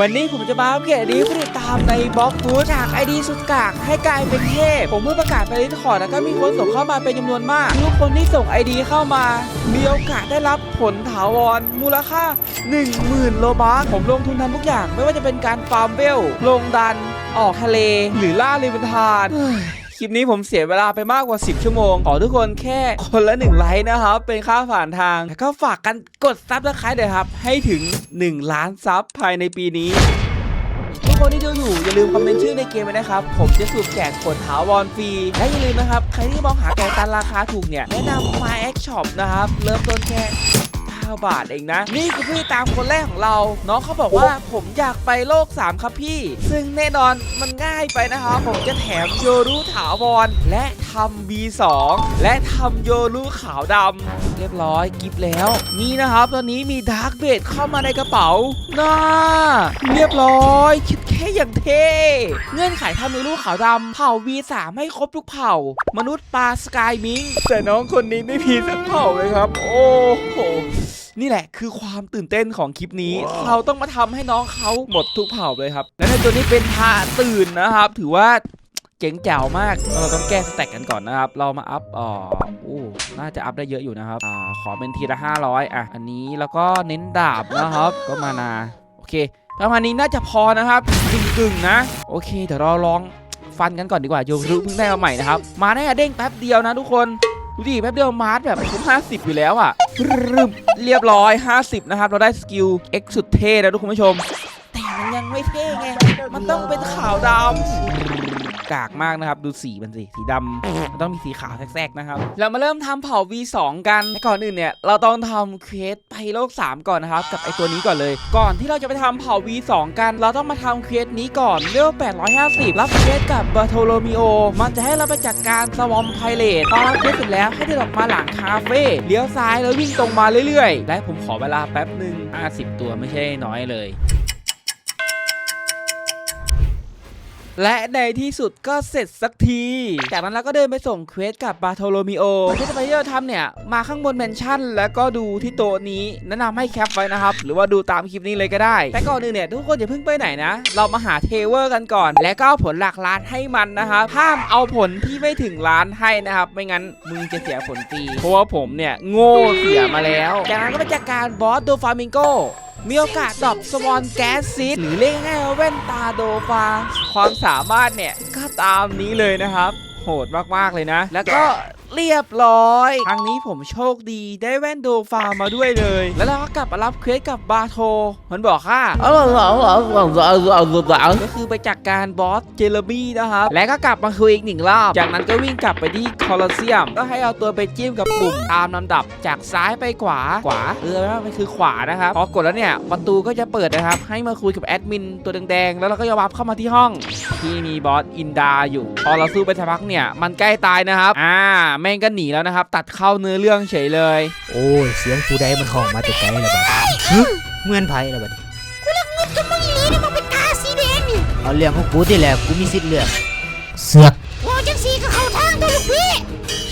วันนี้ผมจะมาอัปเกรดดีผู้ติดตามในบล็อกฟูดจากไอดีสุดกากให้กลายเป็นเทพ ผมเมื่อประกาศไปลิสคอร์ดแล้วก็มีคนส่งเข้ามาเป็นจำนวนมาก ทุกคนที่ส่งไอดีเข้ามา มีโอกาสได้รับผลถาวรมูลค่า 10,000โลบาร์ผมลงทุนทำทุกอย่าง ไม่ว่าจะเป็นการฟาร์มเวล ลงดัน ออกทะเล หรือล่าเรเวนทาน ลิปนี้ผมเสียเวลาไปมากกว่า 10 ชั่วโมง ขอทุกคนแค่คนละ 1 ไลค์นะครับ เป็นค่าผ่านทาง แล้วก็ฝากกันกดซับสไครต์เลยครับ ให้ถึง 1 ล้านซับภายในปีนี้ทุกคนที่ดูอยู่อย่าลืมคอมเมนต์ชื่อในเกมไว้นะครับ ผมจะสูบแจกผลถาวรฟรี และอย่าลืมนะครับ ใครที่มองหาแกงตันราคาถูกเนี่ย แนะนำ My X Shop นะครับ เริ่มต้นแค่ 9 บาทเองนะ นี่คือผู้ติดตามคนแรกของเรา น้องเขาบอกว่าผมอยากไปโลก 3 ครับพี่ ซึ่งแน่นอนมันง่ายไปนะครับผมจะแถมโยรุถาวรและทำ B2 และทำโยรุขาวดำเรียบร้อยกิฟแล้ว นี่นะครับ ตอนนี้มีดาร์กเบดเข้ามาในกระเป๋าน่าเรียบร้อยคิดแค่อย่างเท่เงื่อนไขทำโยรุขาวดำเผ่า V3 ให้ครบทุกเผ่า มนุษย์ปลาสกายมิงแต่น้องคนนี้ไม่มีสักเผ่าเลยครับ โอ้โห นี่แหละคือความตื่นเต้นของคลิปนี้ เราต้องมาทำให้น้องเขาหมดทุกเผ่าเลยครับและในตัวนี้เป็นทาตื่นนะครับ ถือว่าเจ๋งแจ๋วมาก เราต้องแก้สแต็กกันก่อนนะครับ เรามาอัพอ่ออู้น่าจะอัพได้เยอะอยู่นะครับ อ่า ขอเป็นทีละ 500 อะ อันนี้แล้วก็เน้นดาบนะครับ ก็มานา โอเค ประมาณนี้น่าจะพอนะครับกึ่งกึ่งๆนะ โอเค เดี๋ยวเราลองฟันกันก่อนดีกว่าโยรุเพิ่งได้มาใหม่นะครับ มาได้อะเด้งแป๊บเดียวนะทุกคน ดูดิแป๊บเดียวมาร์ทแบบคุ้ม50 อยู่แล้วอะรึมเรียบร้อย 50 นะครับ เราได้สกิล X สุดเท่แล้วทุกคุณผู้ชม แต่มันยังไม่เท่ไง มันต้องเป็นขาวดำ กากมากนะครับ ดูสีมันสิสีดำมันต้องมีสีขาวแทรกๆนะครับ เรามาเริ่มทำเผ่า V2 กันแต่ก่อนอื่นเนี่ยเราต้องทำเควสไปโลก 3 ก่อนนะครับ กับไอตัวนี้ก่อนเลย ก่อนที่เราจะไปทำเผ่า V2 กัน เราต้องมาทำเควสนี้ก่อนเรียว850 รับเควสกับบาโทโลมิโอมันจะให้เราไปจัดการสวอมไพเรตพอรับเควสเสร็จแล้วให้เดินออกมาหลังคาเฟ่เลี้ยวซ้ายแล้ววิ่งตรงมาเรื่อยๆ และผมขอเวลาแป๊บหนึ่ง50 ตัวไม่ใช่น้อยเลย และในที่สุดก็เสร็จสักที จากนั้นเราก็เดินไปส่งเควสกับบาโทโลมิโอเควสไปที่เราทำเนี่ย มาข้างบนแมนชั่น แล้วก็ดูที่โต๊ะนี้แนะนำให้แคปไว้นะครับ หรือว่าดูตามคลิปนี้เลยก็ได้ แต่ก่อนอื่นเนี่ย ทุกคนอย่าเพิ่งไปไหนนะ เรามาหาเทเวอร์กันก่อน และก็เอาผลหลักล้านให้มันนะครับห้ามเอาผลที่ไม่ถึงล้านให้นะครับ ไม่งั้นมึงจะเสียผลฟรีเพราะว่าผมเนี่ยโง่เสียมาแล้ว จากนั้นก็ไปจัดการบอสโดฟามิงโก มีโอกาสดรอปสวอนแก๊สซีดหรือเรียกง่ายๆว่าแว่นตาโดฟา ความสามารถเนี่ย ก็ตามนี้เลยนะครับ โหดมาก ๆ เลยนะ แล้วก็ เรียบร้อยครั้งนี้ผมโชคดีได้แว่นโดฟามาด้วยเลย แล้วเราก็กลับมารับเควสกับบาโท มันบอกค่ะก็คือไปจัดการบอสเจเลบี้นะครับ และก็กลับมาคุยอีกหนึ่งรอบ จากนั้นก็วิ่งกลับไปที่คอลอสเซียม ก็ให้เอาตัวไปจิ้มกับปุ่มตามลำดับ จากซ้ายไปขวา ขวา เออว่ามันคือขวานะครับ พอกดแล้วเนี่ยประตูก็จะเปิดนะครับ ให้มาคุยกับแอดมินตัวแดงๆ แล้วเราก็จะวับเข้ามาที่ห้อง ที่มีบอสอินดาอยู่ พอเราสู้ไปสักพักเนี่ย มันใกล้ตายนะครับ อ่าแม่งก็หนีแล้วนะครับ ตัดเข้าเนื้อเรื่องเฉยเลย โอ้ยเสียงผู้ใดมันห้องมาแต่ไกลแล้วบัดฮะเมื่อนไผแล้วบัดจะมึงอีหลีนะมึงเป็นตาสีแดงนี่เอาเรื่องของกูที่แหละกูมีสิทธิ์เลือกเสือกว่าจังสีก็เข้าทางตัวลูกพี่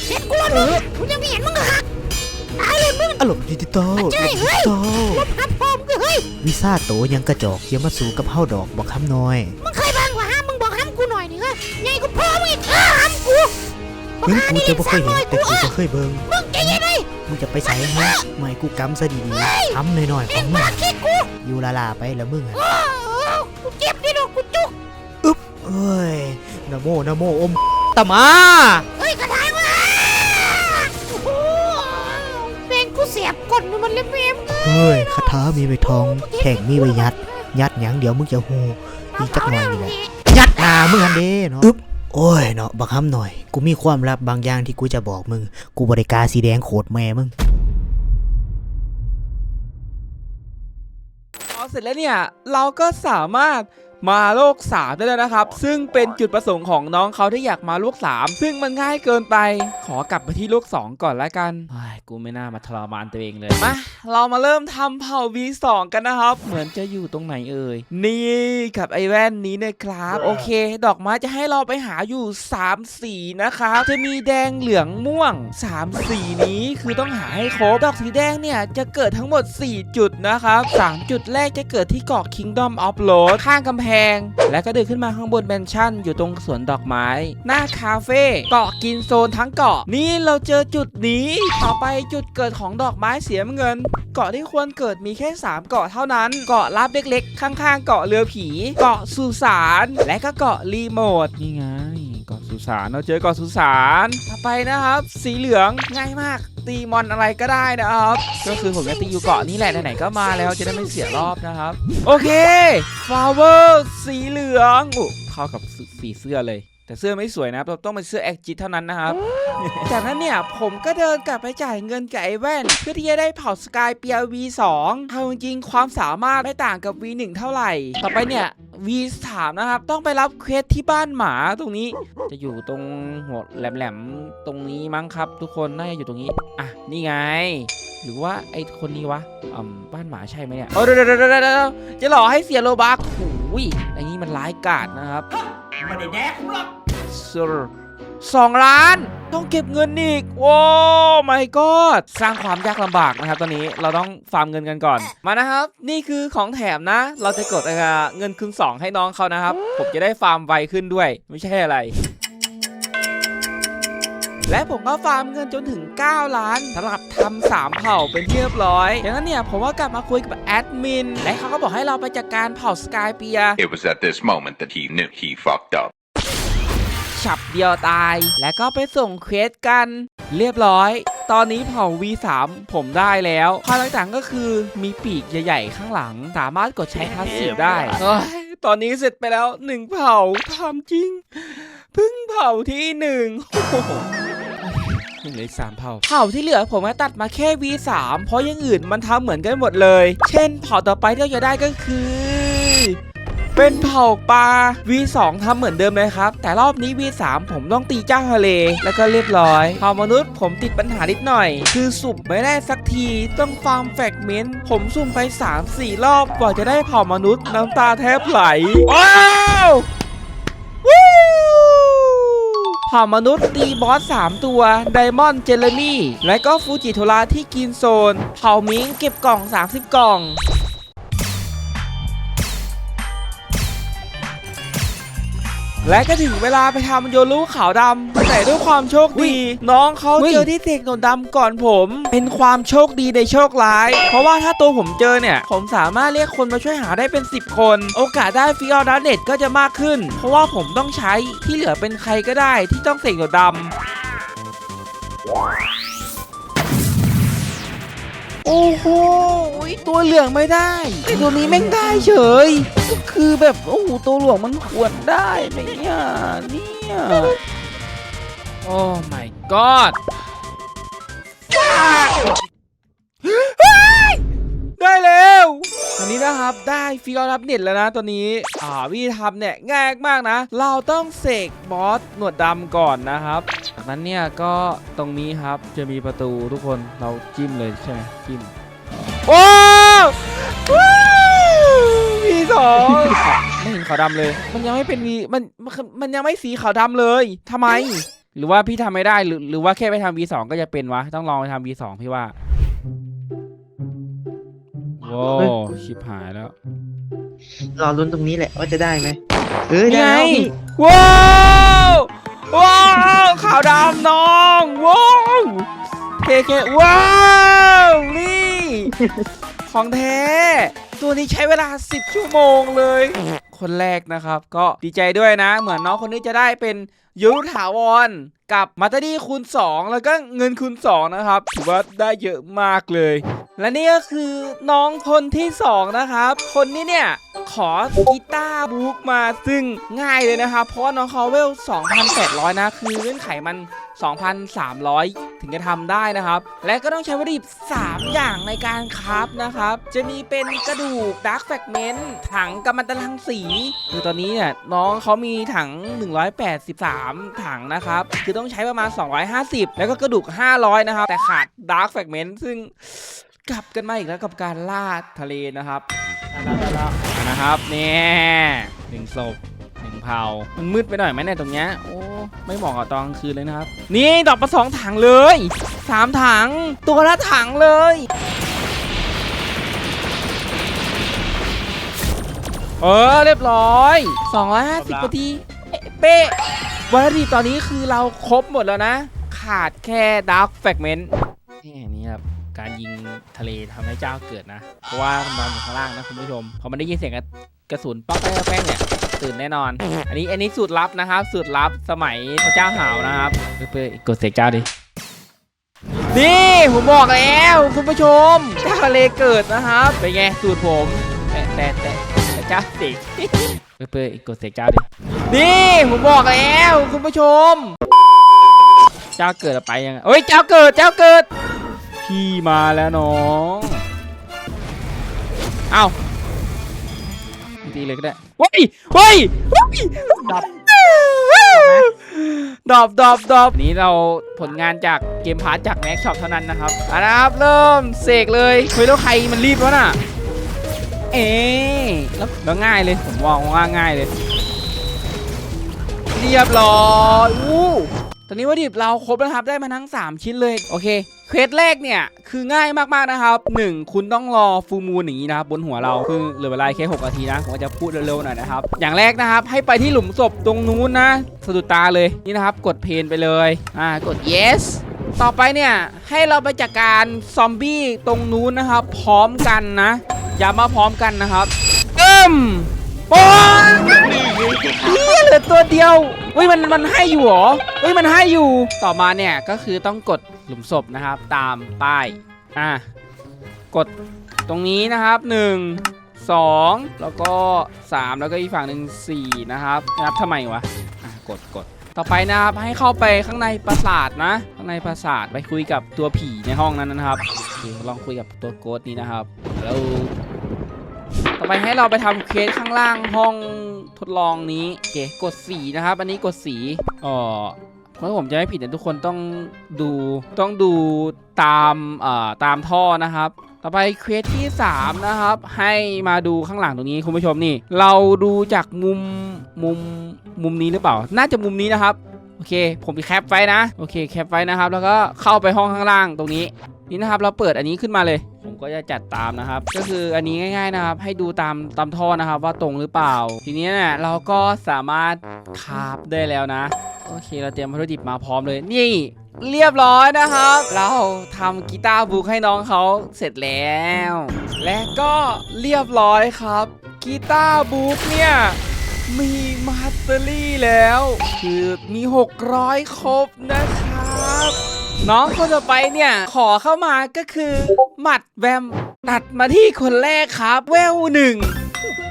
เห็นกูแล้วมึงกูยังไม่เห็นมึงก็หักตายเลยมึงอารมณ์ดิจิตอลใช่เฮ้ยดิจิตอลรถพัดพร้อมก็เฮ้ยวิซ่าโตยังกระจอกอย่ามาสู้กับเฮาดอกบอกคำน้อยมึงเคยบางกว่าห้ามมึงบอกห้ามกูหน่อยนี่เฮ้ยใหญ่กูพ่อมึงอีกห้ามกู ถึงกูจะบ่เคยเห็นแต่กูก็เคยเบิ่งมึงใจเย็นเลยมึงจะไปใส่ฮะไม่กูกำซะดีๆทำหน่อยๆขเอ็องงมึงบาดคิดกูอยู่ลาลาไปแล้วมึงอะโอ้โหกูเจ็บดิโดกูจุกเอ้ยนะโมนะโมอมตะมาเฮ้ยกระถางว่ะโอ้โหเพลงกูเสียบกดมันเล็บเมมเฮ้ยคาถามีไว้ทองแข่งมีไว้ยัด ยัดหยังเดี๋ยวมึงจะฮูอีกจักหน่อยนี่แหละยัดหนามึงอันเด้เนาะอึ๊บ โอ้ยเนาะบังคับหน่อย กูมีความลับบางอย่างที่กูจะบอกมึง กูบริการสีแดงโคตรแม่มึง พอเสร็จแล้วเนี่ย เราก็สามารถ มาโลก 3 ได้แล้วนะครับ ซึ่งเป็นจุดประสงค์ของน้องเขาที่อยากมาโลก 3 ซึ่งมันง่ายเกินไป ขอกลับไปที่โลก 2 ก่อนละกันเฮ้ยกูไม่น่ามาทรมานตัวเองเลย มา เรามาเริ่มทำเผ่า V2 กันนะครับ เหมือนจะอยู่ตรงไหนเอ่ย นี่กับไอแว่นนี้นะครับ โอเค ดอกไม้จะให้เราไปหาอยู่ 3 สีนะครับ จะมีแดงเหลืองม่วง 3 สีนี้คือต้องหาให้ครบ ดอกสีแดงเนี่ยจะเกิดทั้งหมด 4 จุดนะครับ 3 จุดแรกจะเกิดที่เกาะ Kingdom of Road ข้างกำแพง แล้วก็เดินขึ้นมาข้างบนแมนชั่น อยู่ตรงสวนดอกไม้ หน้าคาเฟ่เกาะกินโซนทั้งเกาะ นี่เราเจอจุดนี้ ต่อไปจุดเกิดของดอกไม้เสียเงิน เกาะที่ควรเกิดมีแค่ 3 เกาะเท่านั้น เกาะลับเล็กๆ ข้างๆ เกาะเรือผี เกาะสุสาน และก็เกาะรีโมทนี่ไงเกาะสุสานเราเจอเกาะสุสาน ต่อไปนะครับ สีเหลืองง่ายมาก ตีมอนอะไรก็ได้นะครับ ก็คือผมจะตีอยู่เกาะนี้แหละไหนๆก็มาแล้วจะได้ไม่เสียรอบนะครับ โอเคฟลาเวอร์สีเหลืองเข้ากับสีเสื้อเลย แต่เสื้อไม่สวยนะครับต้องเป็นเสื้อแอคจิตเท่านั้นนะครับ จากนั้นเนี่ยผมก็เดินกลับไปจ่ายเงินกับไอ้แว่น เพื่อที่จะได้เผาสกายเปีย V2 เอาจริงๆความสามารถไม่ต่างกับ V1 เท่าไหร่ ต่อไปเนี่ย V3 นะครับ ต้องไปรับเควสที่บ้านหมาตรงนี้ จะอยู่ตรงหัวแหลมๆตรงนี้มั้งครับ ทุกคนน่าจะอยู่ตรงนี้ อะ นี่ไงหรือว่าไอ้คนนี้วะอืมบ้านหมาใช่ไหมเนี่ย เออเดี๋ยวเดี๋ยวเดี๋ยวเดี๋ยวจะหลอกให้เสียโลบักโอ้ยไอ้นี่มันร้ายกาจนะครับ ไม่ได้แดกกูหรอก สุดสองล้านต้องเก็บเงินอีก โอ้ my god สร้างความยากลำบากนะครับตอนนี้เราต้องฟาร์มเงินกันก่อน มานะครับ นี่คือของแถมนะ เราจะกดเอ่อเงินคืนสองให้น้องเขานะครับ ผมจะได้ฟาร์มไวขึ้นด้วย ไม่ใช่อะไรและผมก็ฟาร์มเงินจนถึง 9 ล้านสำหรับทำสามเผ่าเป็นที่เรียบร้อยดังนั้นเนี่ยผมก็กลับมาคุยกับแอดมิน และเขาก็บอกให้เราไปจัดการเผ่าสกายเปีย It was at this moment that he knew he fucked up. ฉับเดียวตาย แล้วก็ไปส่งเควสกัน เรียบร้อย ตอนนี้เผ่า V3 ผมได้แล้วความต่างๆก็คือมีปีกใหญ่ๆ ข้างหลัง สามารถกดใช้พาสซีฟได้เฮ้ยตอนนี้เสร็จไปแล้วหนึ่งเผ่าทำจริงเพึ่งเผ่าที่หนึ่งโอ้โหยังเหลืออีกสามเผ่า เผ่าที่เหลือผมมาตัดมาแค่ V3 เพราะอยังอื่นมันทำเหมือนกันหมดเลย เช่นเผ่าต่อไปที่เราจะได้ก็คือ เป็นเผ่าปลา V2 ทำเหมือนเดิมเลยครับ แต่รอบนี้ V3 ผมต้องตีเจ้าทะเล แล้วก็เรียบร้อย เผ่ามนุษย์ผมติดปัญหานิดหน่อย คือสุ่มไม่ได้สักที ต้องฟาร์มแฟกเมนต์ ผมสุ่มไป 3-4 รอบกว่าจะได้เผ่ามนุษย์น้ำตาแทบไหล ว้าววู้เผ่ามนุษย์ตีบอส 3 ตัว ไดมอนด์เจเลมี่ และก็ฟูจิโทราที่กินโซน เผ่ามิงเก็บกล่อง 30 กล่อง และก็ถึงเวลาไปทำโยรุขาวดำแต่ด้วยความโชคดี น้องเขาอุ๊ยเจอที่เสกหนวดดำก่อนผม เป็นความโชคดีในโชคร้าย เพราะว่าถ้าตัวผมเจอเนี่ย ผมสามารถเรียกคนมาช่วยหาได้เป็น 10 คน โอกาสได้ฟิออดันเน็ตก็จะมากขึ้น เพราะว่าผมต้องใช้ที่เหลือเป็นใครก็ได้ที่ต้องเสกหนวดดำโอ้โห ตัวเหลืองไม่ได้แต่ตัวนี้แม่งได้เฉย ก็คือแบบโอ้โหตัวหลวงมันควรได้ไหมเนี่ยเนี่ยโอ้ my god ได้แล้วตอนนี้นะครับได้ฟิกอรับเน็ตแล้วนะตัวนี้ อ่าวิธีทำเนี่ยง่ายมากนะ เราต้องเสกบอสหนวดดำก่อนนะครับจากนั้นเนี่ยก็ตรงนี้ครับจะมีประตูทุกคนเราจิ้มเลยใช่ไหมจิ้ม โอ้วู้มีสองไม่เห็นขาวดำเลย มันยังไม่เป็นวีมันมันมันยังไม่สีขาวดำเลยทำไม หรือว่าพี่ทำไม่ได้หรือหรือว่าแค่ไปทำ V2 ก็จะเป็นวะ ต้องลองไปทำ V2 พี่ว่าโว้ชิบหายแล้วรอลุ้นตรงนี้แหละว่าจะได้ไหมเออนี่ได้ไงแล้วพี่ว้าวว้าวขาวดำน้องว้าว เคเคว้าวนี่ ของแท้ ตัวนี้ใช้เวลา 10 ชั่วโมงเลย คนแรกนะครับ ก็ดีใจด้วยนะ เหมือนน้องคนนี้จะได้เป็นยุทธถาวรกับมัตเตอรี่คูณ 2 แล้วก็เงินคูณ 2 นะครับถือว่าได้เยอะมากเลย และนี่ก็คือน้องคนที่ 2 นะครับ คนนี้เนี่ยขอกีตาร์บุ๊กมาซึ่งง่ายเลยนะครับ เพราะว่าน้องเขาเวล 2,800 นะ คือเงื่อนไขมัน 2,300 ถึงจะทำได้นะครับ และก็ต้องใช้วัตถุดิบ 3 อย่างในการคราฟนะครับ จะมีเป็นกระดูกดาร์กแฟกเมนต์ถังกัมมันตรังสี คือตอนนี้เนี่ยน้องเขามีถัง 183 ถังนะครับ คือต้องใช้ประมาณ 250 แล้วก็กระดูก 500 นะครับ แต่ขาดดาร์กแฟกเมนต์ซึ่งกลับกันมาอีกแล้วกับการล่าทะเลนะครับนะครับเนี่ยหนึ่งศพหนึ่งเผามันมืดไปหน่อยไหมเนี่ยตรงเนี้ยโอ้ ไม่เหมาะกับตอนกลางคืนเลยนะครับ นี่ดอกประสองถังเลยสามถัง ตัวละถังเลย เออเรียบร้อย250นาทีเอ๊ะเป๊ะวัตถุดิบตอนนี้คือเราครบหมดแล้วนะ ขาดแค่ดาร์ f แฟกเมนต์นี่นี่ครับการยิงทะเลทำให้เจ้าเกิดนะ เพราะว่ามันอนอยู่ข้างล่างนะคุณผู้ชมพอมันได้ยินเสียงกระสุนป๊อกแป๊กแป๊กเนี่ย ตื่นแน่นอน อันนี้อันนี้สูตรลับนะครับ สูตรลับสมัยพระเจ้าหาวนะครับเพื่อนๆกดเสียงเจ้าดินี่ผมบอกแล้วคุณผู้ชมเจ้าทะเลเกิดนะครับเป็นไงสูตรผมแต่แต่แต่เจ้าเด็กเพื่อนๆกดเสียงเจ้าดินี่ผมบอกแล้วคุณผู้ชม เจ้าเกิดไปยังไงเฮ้ยเจ้าเกิดเจ้าเกิดพี่มาแล้วน้อง เอ้า ตีเลยก็ได้เฮ้ยเฮ้ยเฮ้ยดับดอบดอบดอบนี้เราผลงานจากเกมพาร์ทจากแม็กช็อปเท่านั้นนะครับเอะนะครับ เริ่มเสกเลยเฮ้ยแล้วใครมันรีบวะน่ะ เอ๊ะแล้วแล้วง่ายเลย ผมมองว่าง่ายเลย เรียบร้อยอู้ ตอนนี้วัตถุดิบเราครบแล้วครับได้มาทั้ง 3 ชิ้นเลยโอเคเควสแรกเนี่ยคือง่ายมากๆนะครับ 1 คุณต้องรอฟูมูลอย่างนี้นะครับบนหัวเราคือเหลือเวลาแค่6นาทีนะผมจะพูดเร็วๆหน่อยนะครับ อย่างแรกนะครับให้ไปที่หลุมศพตรงนู้นนะสะดุดตาเลยนี่นะครับ กดเพนไปเลยอ่ากด yes ต่อไปเนี่ยให้เราไปจัดการซอมบี้ตรงนู้นนะครับ พร้อมกันนะ อย่ามาพร้อมกันนะครับเอิ่ม โอ้ยเฮียเหลือตัวเดียวเฮ้ยมันมันให้อยู่เหรอเฮ้ยมันให้อยู่ ต่อมาเนี่ยก็คือต้องกดหลุมศพนะครับ ตามป้ายอะกดตรงนี้นะครับ 1 2 แล้วก็ 3 แล้วก็อีกฝั่งหนึ่ง4นะครับนับทำไมวะอะกดกดต่อไปนะครับให้เข้าไปข้างในปราสาทนะ ข้างในปราสาทไปคุยกับตัวผีในห้องนั้นนะครับลองคุยกับตัวโกดนี้นะครับแล้ว ต่อไปให้เราไปทำเคสข้างล่างห้องทดลองนี้โอเคกดสีนะครับ อันนี้กดสีอ๋อเพราะผมจะไม่ผิดเนี่ยทุกคนต้องดูต้องดูตามเอ่อตามท่อนะครับ ต่อไปเควสที่ 3 นะครับ ให้มาดูข้างหลังตรงนี้คุณผู้ชมนี่ เราดูจากมุมมุมมุมนี้หรือเปล่า น่าจะมุมนี้นะครับ โอเค ผมแคปไว้นะ โอเคแคปไว้นะครับ แล้วก็เข้าไปห้องข้างล่างตรงนี้ นี่นะครับเราเปิดอันนี้ขึ้นมาเลย ผมก็จะจัดตามนะครับ ก็คืออันนี้ง่ายๆนะครับ ให้ดูตามตามท่อนะครับ ว่าตรงหรือเปล่า ทีนี้เนี่ยเราก็สามารถคาบได้แล้วนะโอเค เราเตรียมวัตถุดิบมาพร้อมเลย นี่เรียบร้อยนะครับ เราทำกีตาร์บุกให้น้องเขาเสร็จแล้ว และก็เรียบร้อยครับกีตาร์บุกเนี่ยมีมาสเตอรี่แล้ว คือมี 600 ครบนะครับ น้องคนต่อไปเนี่ย ขอเข้ามาก็คือหมัดแวมตัดมาที่คนแรกครับเวลหนึ่ง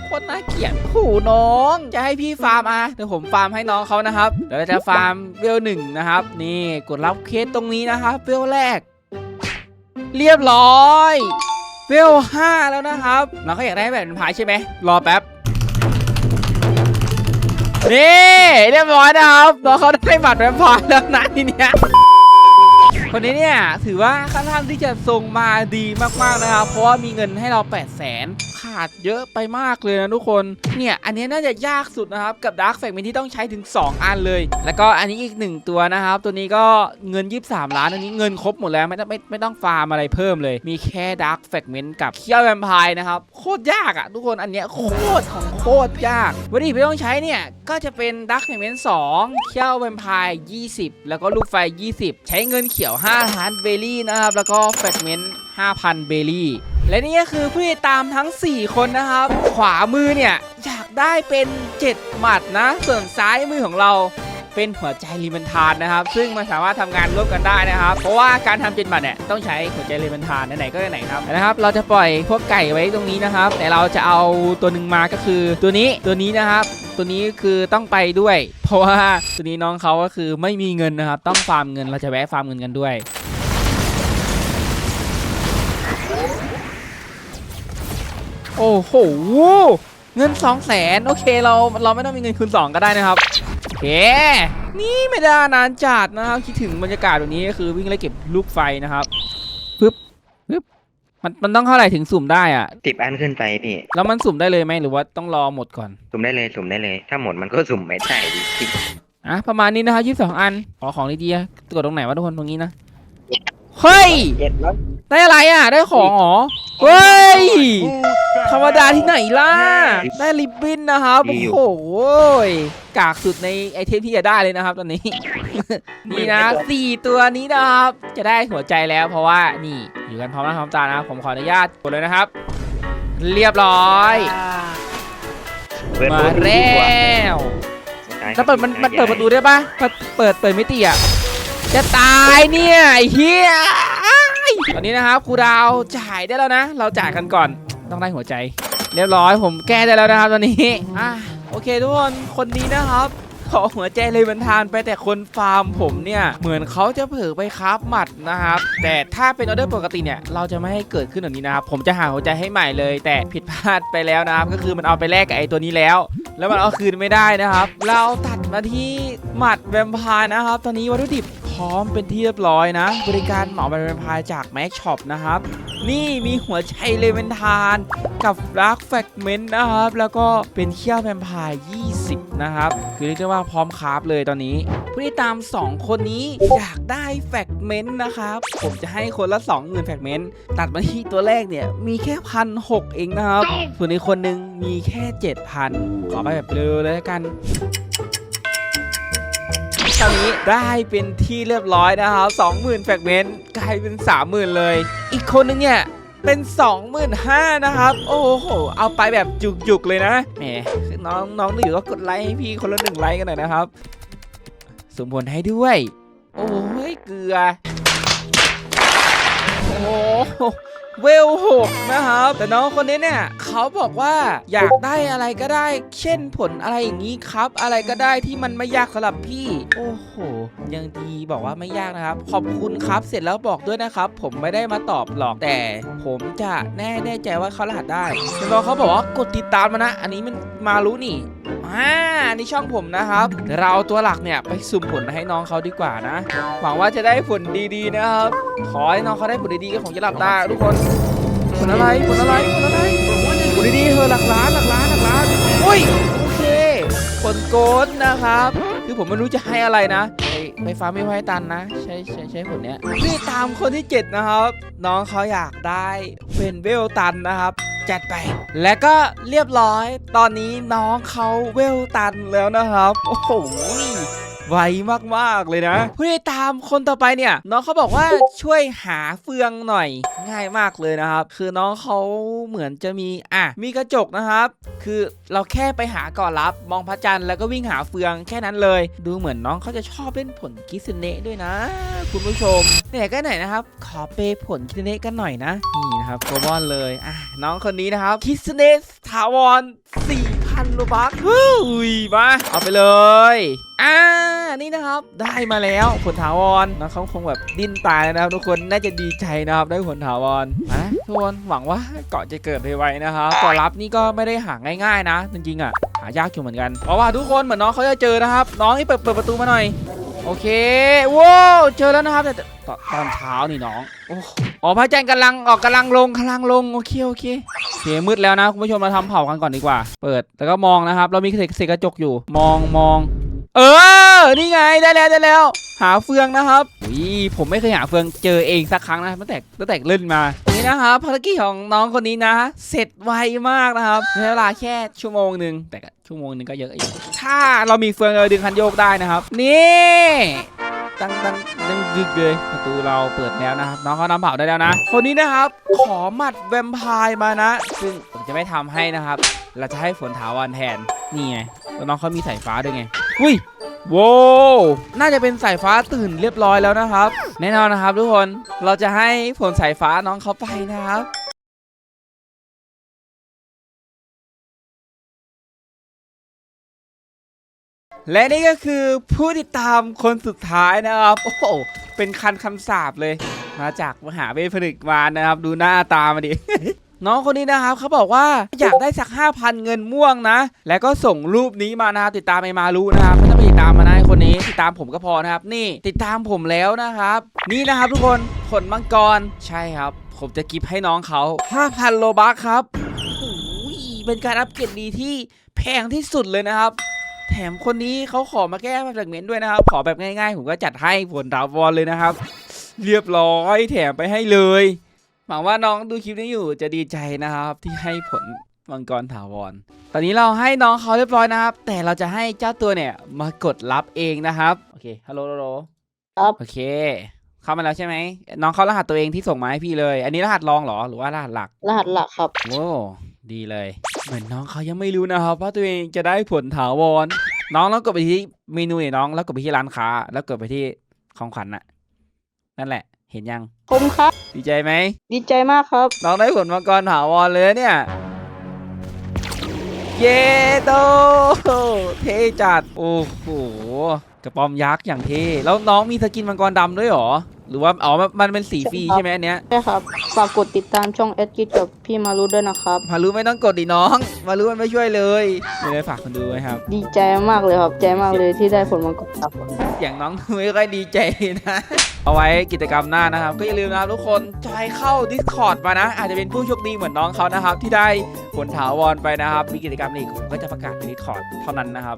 คนน่าเกลียดขู่น้อง จะให้พี่ฟาร์มอะเดี๋ยวผมฟาร์มให้น้องเขานะครับเดี๋ยวเราจะฟาร์มเวลหนึ่งนะครับ นี่กดรับเคสตรงนี้นะครับเวลแรก เรียบร้อยเวลห้าแล้วนะครับเราก็อยากได้แบบเป็นพายใช่ไหมรอแป๊บนี่เรียบร้อยนะครับน้องเขาได้บัตรแวมพร์แล้วนะทีเนี้ย คนนี้เนี่ยถือว่าค่อนข้างที่จะทรงมาดีมากๆนะครับเพราะว่ามีเงินให้เรา 8 0 0แสนาดเยอะไปมากเลยนะทุกคน เนี่ย อันนี้น่าจะยากสุดนะครับ กับดาร์ f แฟกเมนที่ต้องใช้ถึง 2 อันเลย แล้วก็อันนี้อีก 1 ตัวนะครับ ตัวนี้ก็เงิน 23 ล้านอันนี้เงินครบหมดแล้วไม่ต้องไม่ไม่ต้องฟาร์มอะไรเพิ่มเลย มีแค่ดาร์ f แฟกเมนกับเคียวแวมไพร์นะครับ โคตรยากอะ่ะทุกคนอันเนี้ยโคตรของโคตรยาก วัตถุดิบที่ต้องใช้เนี่ยก็จะเป็นดาร์ f แฟกเมน2เคียวแวมไพร์20 แล้วก็ลูกไฟ 20 ใช้เงินเขียว5ล้านเบลลี่นะครับ แล้วก็แฟกเมนต์5,000 เบลลี่ และนี่ก็คือผู้ติดตามทั้ง 4 คนนะครับ ขวามือเนี่ย อยากได้เป็น 7 หมัดนะ ส่วนซ้ายมือของเราเป็นหัวใจลิมันทานนะครับ ซึ่งมันสามารถทำงานร่วมกันได้นะครับ เพราะว่าการทำเจนบัตเนี่ยต้องใช้หัวใจลิมันทานไหนๆก็ไหนครับนะครับ เราจะปล่อยพวกไก่ไว้ตรงนี้นะครับ แต่เราจะเอาตัวหนึ่งมาก็คือตัวนี้ตัวนี้นะครับ ตัวนี้คือต้องไปด้วย เพราะว่าตัวนี้น้องเขาก็คือไม่มีเงินนะครับ ต้องฟาร์มเงินเราจะแวะฟาร์มเงินกันด้วย โอ้โห เงิน 2 0 0แสนโอเคเราเราไม่ต้องมีเงินคูณ2ก็ได้นะครับ โอเค นี่ไม่ได้นานจัดนะครับ คิดถึงบรรยากาศแบบนี้ก็คือวิ่งไล่เก็บลูกไฟนะครับปึ๊บปึ๊บมันมันต้องเท่าไหร่ถึงสุ่มได้อะสิบอันขึ้นไปพี่ แล้วมันสุ่มได้เลยไหมหรือว่าต้องรอหมดก่อน สุ่มได้เลย สุ่มได้เลย ถ้าหมดมันก็สุ่มไม่ได้ดิจริงอะประมาณนี้นะครับ22 อันขอของดีๆอะกดตรงไหนวะทุกคนตรงนี้นะ เฮ้ยเจ็ดแล้วได้อะไรอะ ได้ของเหรอ เฮ้ย ธรรมดาที่ไหนล่ะ ได้ริบบิ้นนะครับ โอ้โหกากสุดในไอเทมที่จะได้เลยนะครับตอนนี้ นี่นะสี่ตัวนี้นะครับ จะได้หัวใจแล้วเพราะว่านี่อยู่กันพร้อมหน้าพร้อมตานะครับผมขออนุญาตกดเลยนะครับ เรียบร้อย เปิดมาประตูแลดีกว่า้วได้แล้วเปิดมันมันเปิดประตูได้ปะเปิดเปิดเปิดไม่ติอะ จะตายเนี่ยเฮียตอนนี้นะครับครูดาวจ่ายได้แล้วนะ เราจ่ายกันก่อนต้องได้หัวใจ เรียบร้อยผมแก้ได้แล้วนะครับตอนนี้อะโอเคทุกคนคนนี้นะครับขอหัวใจเลยมันทานไปแต่คนฟาร์มผมเนี่ย เหมือนเขาจะเผลอไปคราฟหมัดนะครับ แต่ถ้าเป็นออเดอร์ปกติเนี่ย เราจะไม่ให้เกิดขึ้นแบบนี้นะครับ ผมจะหาหัวใจให้ใหม่เลย แต่ผิดพลาดไปแล้วนะครับ ก็คือมันเอาไปแลกกับไอ้ตัวนี้แล้ว แล้วมันเอาคืนไม่ได้นะครับ เราตัดมาที่หมัดแวมพร์นะครับ ตอนนี้วัตถุดิบ ร้อมเป็นที่เรียบร้อยนะ บริการเหมาแวมไพร์จากแม็กช็อปนะครับ นี่มีหัวใจเลเวนทานกับรักแฟกเมนต์นะครับ แล้วก็เป็นเขี้ยวแวมพร์20 นะครับ คือเรียกได้ว่าพร้อมคราฟเลยตอนนี้ผู้ที่ตาม 2 คนนี้อยากได้แฟกเมนต์นะครับ ผมจะให้คนละ 20,000แฟกเมนต์ตัดมาที่ตัวแรกเนี่ย มีแค่พันหเองนะครับ ส่วนอีกคนนึงมีแค่ 7,000 ขอไปแบบเร็วเลยกัน ตอนนี้ได้เป็นที่เรียบร้อยนะครับ20,000แฟกเมนต์กลายเป็น 30,000 เลย อีกคนนึงเนี่ยเป็น 25,000นะครับ โอ้โห เอาไปแบบจุกๆเลยนะ แหม น้องน้องหรือก็กดไลค์ให้พี่คนละหนึ่งไลค์กันหน่อยนะครับ สมผลให้ด้วย โอ้ย เกลือ โอ้โห เวลหกนะครับ แต่น้องคนนี้เนี่ยเขาบอกว่าอยากได้อะไรก็ได้ เช่นผลอะไรอย่างนี้ครับ อะไรก็ได้ที่มันไม่ยากสำหรับพี่ โอ้โห ยังดีบอกว่าไม่ยากนะครับ ขอบคุณครับเสร็จแล้วบอกด้วยนะครับ ผมไม่ได้มาตอบหรอกแต่ ผมจะแน่แน่ใจว่าเขารหัสได้แล้วน้องเขาบอกว่ากดติดตามมานะ อันนี้มันมารู้นี่อ่านี่ช่องผมนะครับ เราเอาตัวหลักเนี่ยไปสุ่มผลให้น้องเขาดีกว่านะ หวังว่าจะได้ผลดีๆนะครับ ขอให้น้องเขาได้ผลดีๆก็คงจะหลับตาทุกคนผลอะไรผลอะไรผลอะไรผลดีๆเธอหลักล้านหลักล้านหลักล้านอุ้ยโอเคผลโกดนะครับ คือผมไม่รู้จะให้อะไรนะไอ้ไฟฟ้าไม่ไว้ตันนะ ใช้ใช้ใช้ผลเนี้ยนี่ตามคนที่ 7 นะครับ น้องเขาอยากได้เป็นเวลตันนะครับจัดไป และก็เรียบร้อย ตอนนี้น้องเขาเวลตันแล้วนะครับ โอ้โห ไวมากๆเลยนะผู้ติดตามคนต่อไปเนี่ย น้องเขาบอกว่าช่วยหาเฟืองหน่อย ง่ายมากเลยนะครับ คือน้องเขาเหมือนจะมีอะมีกระจกนะครับ คือเราแค่ไปหาก่อนรับ มองพระจันทร์แล้วก็วิ่งหาเฟืองแค่นั้นเลย ดูเหมือนน้องเขาจะชอบเล่นผลกิสเนะด้วยนะ คุณผู้ชมไหนก็ไหนนะครับ ขอเปย์ผลกิสเนะกันหน่อยนะนี่นะครับโกบอลเลยอะน้องคนนี้นะครับคิสเนะถาวร4,000โลบัคเฮ้ยมาเอาไปเลย อ่า นี่นะครับ ได้มาแล้วผลถาวรนะเขาคงแบบดิ้นตายแล้วนะครับ ทุกคน น่าจะดีใจนะครับ ได้ผลถาวรอะทุกคน หวังว่าเกาะจะเกิดไวๆนะครับเกาะรับนี่ก็ไม่ได้หาง่ายๆนะ จริงๆอะ หายากอยู่เหมือนกัน เพราะว่าทุกคนเหมือนน้องเขาจะเจอนะครับ น้องนี่เปิดเปิดประตูมาหน่อย โอเค ว้าวเจอแล้วนะครับแต่ตตอนตอนเช้านี่น้อง โอ้อ๋อพระจันทร์กำลังออกกำลังลงกำลังลง โอเคโอเคโอเคมืดแล้วนะคุณผู้ชมมาทำเผากันก่อนดีกว่า เปิดแล้วก็มองนะครับ เรามีเศษกระจกอยู่ มองมอง เออ นี่ไงได้แล้วได้แล้ว หาเฟืองนะครับอุ้ยผมไม่เคยหาเฟืองเจอเองสักครั้งนะตั้งแต่ตั้งแต่เล่นมานี่นะครับภารกิจของน้องคนนี้นะ เสร็จไวมากนะครับใช้เวลาแค่ชั่วโมงหนึ่งแต่ชั่วโมงหนึ่งก็เยอะอยู่ถ้าเรามีเฟืองเราดึงคันโยกได้นะครับ นี่ ตั้งตั้งตั้งยึกเลยประตูเราเปิดแล้วนะครับน้องเขานำเผาได้แล้วนะ คนนี้นะครับขอหมัดแวมไพร์มานะ ซึ่งผมจะไม่ทำให้นะครับ เราจะให้ฝนถาวรแทนนี่ไงแล้วน้องเขามีสายฟ้าด้วยไงอุ้ยโว้น่าจะเป็นสายฟ้าตื่นเรียบร้อยแล้วนะครับ แน่นอนนะครับทุกคนเราจะให้ผลสายฟ้าน้องเขาไปนะครับ และนี่ก็คือผู้ติดตามคนสุดท้ายนะครับ โอ้โหเป็นคันคำสาบเลย มาจากมหาเวทผนึกมานะครับ ดูหน้าตามาดิ น้องคนนี้นะครับเขาบอกว่าอยากได้สัก 5,000 เงินม่วงนะ แล้วก็ส่งรูปนี้มานะครับติดตามไอมารู้นะครับไม่ต้องไปติดตามมานะไอ้คนนี้ ติดตามผมก็พอนะครับ นี่ติดตามผมแล้วนะครับ นี่นะครับทุกคนผลมังกรใช่ครับ ผมจะกิฟต์ให้น้องเขา5,000โลบัคครับโอ้ยเป็นการอัปเกรดดีที่แพงที่สุดเลยนะครับ แถมคนนี้เขาขอมาแก้แฟกเมนต์ด้วยนะครับ ขอแบบง่ายๆ ผมก็จัดให้ผลดาววอนเลยนะครับ เรียบร้อยแถมไปให้เลย หวังว่าน้องดูคลิปนี้อยู่จะดีใจนะครับ ที่ให้ผลมังกรถาวร ตอนนี้เราให้น้องเขาเรียบร้อยนะครับ แต่เราจะให้เจ้าตัวเนี่ยมากดรับเองนะครับ โอเค ฮัลโหลฮัลโหลครับ โอเค เข้ามาแล้วใช่ไหม น้องเขารหัสตัวเองที่ส่งมาให้พี่เลย อันนี้รหัสรองเหรอ หรือว่ารหัสหลัก รหัสหลักครับ โว้ ดีเลย เหมือนน้องเขายังไม่รู้นะครับว่าตัวเองจะได้ผลถาวร น้องต้องกดไปที่เมนูเนี่ยน้อง แล้วกดไปที่ร้านค้า แล้วกดไปที่ของขวัญน่ะ นั่นแหละ เห็นยัง ผมครับ ดีใจไหม ดีใจมากครับ น้องได้ผลมังกรถาวรเลยเนี่ย เยโต เท่จัด โอ้โห กระป๋อมยักษ์อย่างเท่ แล้วน้องมีสกินมังกรดำด้วยเหรอ หรือว่าอ๋อมันมันเป็นสีฟรีใช่ครับใช่ไหมอันเนี้ยใช่ครับ ฝากกดติดตามช่องเอสกิจกับพี่มารุด้วยนะครับ มารู้ไม่ต้องกดดิน้อง มารู้มันไม่ช่วยเลยไม่ได้ฝากคนดูไว้ครับ ดีใจมากเลยครับ ใจมากเลยที่ได้ผลมังกรครับ อย่างน้องไม่ค่อยดีใจนะ เอาไว้กิจกรรมหน้านะครับ ก็อย่าลืมนะครับทุกคนจอยเข้า Discord มานะ อาจจะเป็นผู้โชคดีเหมือนน้องเขานะครับ ที่ได้ผลถาวรไปนะครับ มีกิจกรรมอีกผมก็จะประกาศใน Discord เท่านั้นนะครับ